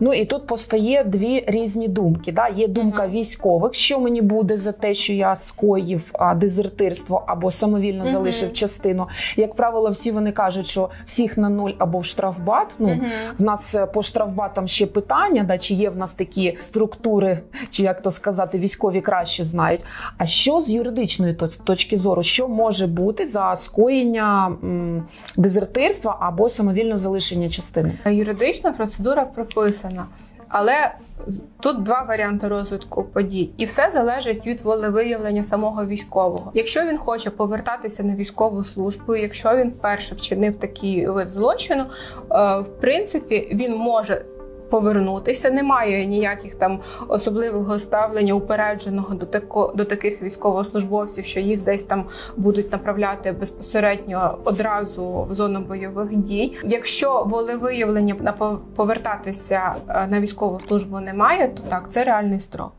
Ну і тут постає дві різні думки. Да? Є думка військових, що мені буде за те, що я скоїв а, дезертирство або самовільно Мгм. залишив частину. Як правило, всі вони кажуть, що всіх на нуль або в штрафбат. Ну Мгм. в нас е, по штрафбатам ще питання, да, чи є в нас такі структури, чи як то сказати, військові краще знають. А що з юридичної точки зору, що може бути за скоєння м, дезертирства або самовільне залишення частини? Юридична процедура прописана, але тут два варіанти розвитку подій, і все залежить від волевиявлення самого військового. Якщо він хоче повертатися на військову службу, якщо він перше вчинив такий вид злочину, е, в принципі, він може. Повернутися немає ніяких там особливого ставлення упередженого до тако до таких військовослужбовців, що їх десь там будуть направляти безпосередньо одразу в зону бойових дій. Якщо волевиявлення на пов- повертатися е, на військову службу немає, то так це реальний строк.